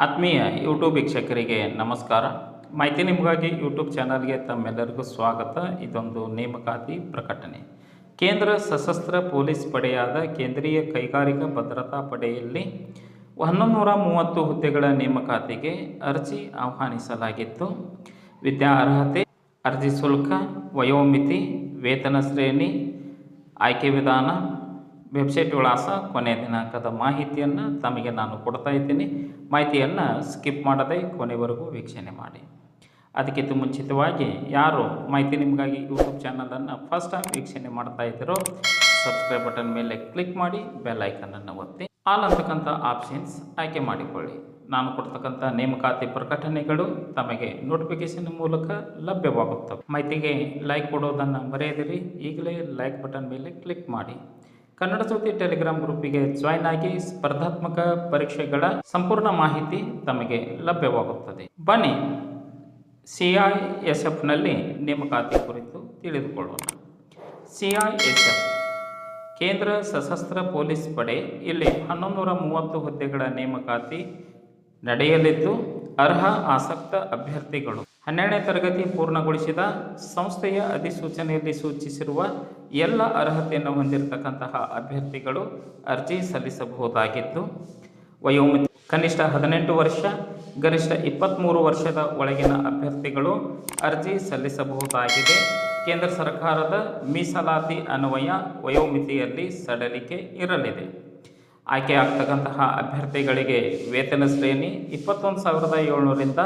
ಆತ್ಮೀಯ ಯೂಟ್ಯೂಬ್ ವೀಕ್ಷಕರಿಗೆ ನಮಸ್ಕಾರ. ಮಾಹಿತಿ ನಿಮಗಾಗಿ ಯೂಟ್ಯೂಬ್ ಚಾನಲ್ಗೆ ತಮ್ಮೆಲ್ಲರಿಗೂ ಸ್ವಾಗತ. ಇದೊಂದು ನೇಮಕಾತಿ ಪ್ರಕಟಣೆ. ಕೇಂದ್ರ ಸಶಸ್ತ್ರ ಪೊಲೀಸ್ ಪಡೆಯಾದ ಕೇಂದ್ರೀಯ ಕೈಗಾರಿಕಾ ಭದ್ರತಾ ಪಡೆಯಲ್ಲಿ ಹನ್ನೊಂದು ನೂರ ಮೂವತ್ತು ಹುದ್ದೆಗಳ ನೇಮಕಾತಿಗೆ ಅರ್ಜಿ ಆಹ್ವಾನಿಸಲಾಗಿತ್ತು. ವಿದ್ಯಾ ಅರ್ಹತೆ, ಅರ್ಜಿ ಶುಲ್ಕ, ವಯೋಮಿತಿ, ವೇತನ ಶ್ರೇಣಿ, ಆಯ್ಕೆ ವಿಧಾನ ವೆಬ್ಸೈಟ್ ವಿಳಾಸ, ಕೊನೆಯ ದಿನಾಂಕದ ಮಾಹಿತಿಯನ್ನು ತಮಗೆ ನಾನು ಕೊಡ್ತಾ ಇದ್ದೀನಿ. ಮಾಹಿತಿಯನ್ನು ಸ್ಕಿಪ್ ಮಾಡದೆ ಕೊನೆವರೆಗೂ ವೀಕ್ಷಣೆ ಮಾಡಿ. ಅದಕ್ಕಿಂತ ಮುಂಚಿತವಾಗಿ ಯಾರು ಮಾಹಿತಿ ನಿಮಗಾಗಿ ಯೂಟ್ಯೂಬ್ ಚಾನಲನ್ನು ಫಸ್ಟ್ ಟೈಮ್ ವೀಕ್ಷಣೆ ಮಾಡ್ತಾ ಇದ್ದೀರೋ ಸಬ್ಸ್ಕ್ರೈಬ್ ಬಟನ್ ಮೇಲೆ ಕ್ಲಿಕ್ ಮಾಡಿ ಬೆಲ್ ಐಕನನ್ನು ಒತ್ತಿ. ಆಲ್ ಅಂತಕ್ಕಂಥ ಆಪ್ಷನ್ಸ್ ಆಯ್ಕೆ ಮಾಡಿಕೊಳ್ಳಿ. ನಾನು ಕೊಡ್ತಕ್ಕಂಥ ನೇಮಕಾತಿ ಪ್ರಕಟಣೆಗಳು ತಮಗೆ ನೋಟಿಫಿಕೇಶನ್ ಮೂಲಕ ಲಭ್ಯವಾಗುತ್ತವೆ. ಮಾಹಿತಿಗೆ ಲೈಕ್ ಕೊಡೋದನ್ನು ಮರೆಯದಿರಿ. ಈಗಲೇ ಲೈಕ್ ಬಟನ್ ಮೇಲೆ ಕ್ಲಿಕ್ ಮಾಡಿ. ಕನ್ನಡ ಸುದ್ದಿ ಟೆಲಿಗ್ರಾಮ್ ಗ್ರೂಪಿಗೆ ಜಾಯ್ನ್ ಆಗಿ ಸ್ಪರ್ಧಾತ್ಮಕ ಪರೀಕ್ಷೆಗಳ ಸಂಪೂರ್ಣ ಮಾಹಿತಿ ತಮಗೆ ಲಭ್ಯವಾಗುತ್ತದೆ. ಬನ್ನಿ, ಸಿ ಐ ಎಸ್ ಎಫ್ನಲ್ಲಿ ನೇಮಕಾತಿ ಕುರಿತು ತಿಳಿದುಕೊಳ್ಳೋಣ. ಸಿ ಐ ಎಸ್ ಎಫ್, ಕೇಂದ್ರ ಸಶಸ್ತ್ರ ಪೊಲೀಸ್ ಪಡೆ, ಇಲ್ಲಿ ಹನ್ನೊಂದು ಮೂವತ್ತು ಹುದ್ದೆಗಳ ನೇಮಕಾತಿ ನಡೆಯಲಿದ್ದು ಅರ್ಹ ಆಸಕ್ತ ಅಭ್ಯರ್ಥಿಗಳು. ಹನ್ನೆರಡನೇ ತರಗತಿ ಪೂರ್ಣಗೊಳಿಸಿದ ಸಂಸ್ಥೆಯ ಅಧಿಸೂಚನೆಯಲ್ಲಿ ಸೂಚಿಸಿರುವ ಎಲ್ಲ ಅರ್ಹತೆಯನ್ನು ಹೊಂದಿರತಕ್ಕಂತಹ ಅಭ್ಯರ್ಥಿಗಳು ಅರ್ಜಿ ಸಲ್ಲಿಸಬಹುದಾಗಿದ್ದು, ವಯೋಮಿತಿ ಕನಿಷ್ಠ ಹದಿನೆಂಟು ವರ್ಷ, ಗರಿಷ್ಠ ಇಪ್ಪತ್ತ್ಮೂರು ವರ್ಷದ ಒಳಗಿನ ಅಭ್ಯರ್ಥಿಗಳು ಅರ್ಜಿ ಸಲ್ಲಿಸಬಹುದಾಗಿದೆ. ಕೇಂದ್ರ ಸರ್ಕಾರದ ಮೀಸಲಾತಿ ಅನ್ವಯ ವಯೋಮಿತಿಯಲ್ಲಿ ಸಡಲಿಕೆ ಇರಲಿದೆ. ಆಯ್ಕೆಯಾಗ್ತಕ್ಕಂತಹ ಅಭ್ಯರ್ಥಿಗಳಿಗೆ ವೇತನ ಶ್ರೇಣಿ ಇಪ್ಪತ್ತೊಂದು ಸಾವಿರದ ಏಳ್ನೂರಿಂದ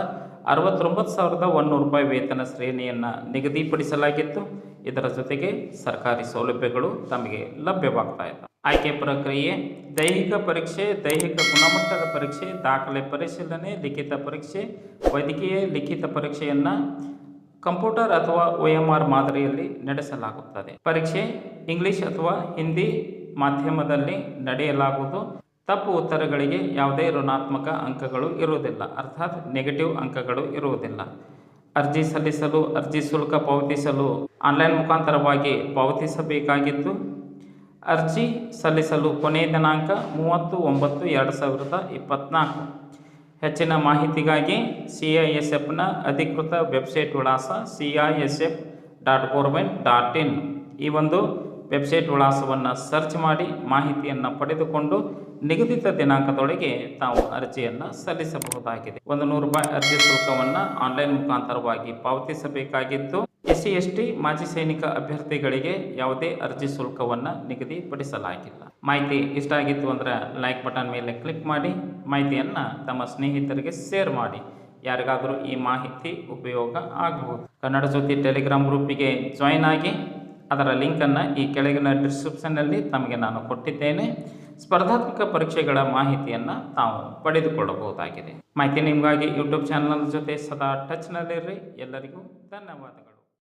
ಅರವತ್ತೊಂಬತ್ತು ಸಾವಿರದ ಒಂದುನೂರು ರೂಪಾಯಿ ವೇತನ ಶ್ರೇಣಿಯನ್ನು ನಿಗದಿಪಡಿಸಲಾಗಿತ್ತು. ಇದರ ಜೊತೆಗೆ ಸರ್ಕಾರಿ ಸೌಲಭ್ಯಗಳು ತಮಗೆ ಲಭ್ಯವಾಗ್ತಾ ಇತ್ತು ಆಯ್ಕೆ ಪ್ರಕ್ರಿಯೆ, ದೈಹಿಕ ಪರೀಕ್ಷೆ, ದೈಹಿಕ ಗುಣಮಟ್ಟದ ಪರೀಕ್ಷೆ, ದಾಖಲೆ ಪರಿಶೀಲನೆ, ಲಿಖಿತ ಪರೀಕ್ಷೆ, ವೈದ್ಯಕೀಯ ಲಿಖಿತ ಪರೀಕ್ಷೆಯನ್ನು ಕಂಪ್ಯೂಟರ್ ಅಥವಾ ಒ ಎಂ ಆರ್ ಮಾದರಿಯಲ್ಲಿ ನಡೆಸಲಾಗುತ್ತದೆ. ಪರೀಕ್ಷೆ ಇಂಗ್ಲಿಷ್ ಅಥವಾ ಹಿಂದಿ ಮಾಧ್ಯಮದಲ್ಲಿ ನಡೆಯಲಾಗುವುದು. ತಪ್ಪು ಉತ್ತರಗಳಿಗೆ ಯಾವುದೇ ಋಣಾತ್ಮಕ ಅಂಕಗಳು ಇರುವುದಿಲ್ಲ. ಅರ್ಥಾತ್ ನೆಗೆಟಿವ್ ಅಂಕಗಳು ಇರುವುದಿಲ್ಲ. ಅರ್ಜಿ ಸಲ್ಲಿಸಲು, ಅರ್ಜಿ ಶುಲ್ಕ ಪಾವತಿಸಲು ಆನ್ಲೈನ್ ಮುಖಾಂತರವಾಗಿ ಪಾವತಿಸಬೇಕಾಗಿತ್ತು. ಅರ್ಜಿ ಸಲ್ಲಿಸಲು ಕೊನೆಯ ದಿನಾಂಕ ಮೂವತ್ತು ಒಂಬತ್ತು ಎರಡು ಸಾವಿರದ ಇಪ್ಪತ್ತ್ನಾಲ್ಕು ಹೆಚ್ಚಿನ ಮಾಹಿತಿಗಾಗಿ ಸಿ ಐ ಎಸ್ ಎಫ್ನ ಅಧಿಕೃತ ವೆಬ್ಸೈಟ್ ವಿಳಾಸ C I S F dot government dot in. ಈ ಒಂದು ವೆಬ್ಸೈಟ್ ವಿಳಾಸವನ್ನು ಸರ್ಚ್ ಮಾಡಿ ಮಾಹಿತಿಯನ್ನು ಪಡೆದುಕೊಂಡು ನಿಗದಿತ ದಿನಾಂಕದೊಳಗೆ ತಾವು ಅರ್ಜಿಯನ್ನು ಸಲ್ಲಿಸಬಹುದಾಗಿದೆ. ಒಂದು ನೂರು ರೂಪಾಯಿ ಅರ್ಜಿ ಶುಲ್ಕವನ್ನು ಆನ್ಲೈನ್ ಮುಖಾಂತರವಾಗಿ ಪಾವತಿಸಬೇಕಾಗಿದ್ದು ಎಸ್ ಸಿ ಎಸ್ ಟಿ ಮಾಜಿ ಸೈನಿಕ ಅಭ್ಯರ್ಥಿಗಳಿಗೆ ಯಾವುದೇ ಅರ್ಜಿ ಶುಲ್ಕವನ್ನು ನಿಗದಿಪಡಿಸಲಾಗಿಲ್ಲ. ಮಾಹಿತಿ ಇಷ್ಟ ಆಗಿತ್ತು ಅಂದರೆ ಲೈಕ್ ಬಟನ್ ಮೇಲೆ ಕ್ಲಿಕ್ ಮಾಡಿ. ಮಾಹಿತಿಯನ್ನು ತಮ್ಮ ಸ್ನೇಹಿತರಿಗೆ ಶೇರ್ ಮಾಡಿ. ಯಾರಿಗಾದರೂ ಈ ಮಾಹಿತಿ ಉಪಯೋಗ ಆಗಬಹುದು. ಕನ್ನಡ ಜ್ಯೋತಿ ಟೆಲಿಗ್ರಾಮ್ ಗ್ರೂಪಿಗೆ ಜಾಯ್ನ್ ಆಗಿ, ಅದರ ಲಿಂಕನ್ನು ಈ ಕೆಳಗಿನ ಡಿಸ್ಕ್ರಿಪ್ಷನ್ನಲ್ಲಿ ತಮಗೆ ನಾನು ಕೊಟ್ಟಿದ್ದೇನೆ. ಸ್ಪರ್ಧಾತ್ಮಕ ಪರೀಕ್ಷೆಗಳ ಮಾಹಿತಿಯನ್ನು ತಾವು ಪಡೆದುಕೊಳ್ಳಬಹುದಾಗಿದೆ. ಮಾಹಿತಿ ನಿಮಗಾಗಿ ಯೂಟ್ಯೂಬ್ ಚಾನಲ್ ಜೊತೆ ಸದಾ ಟಚ್ನಲ್ಲಿರ್ರಿ ಎಲ್ಲರಿಗೂ ಧನ್ಯವಾದಗಳು.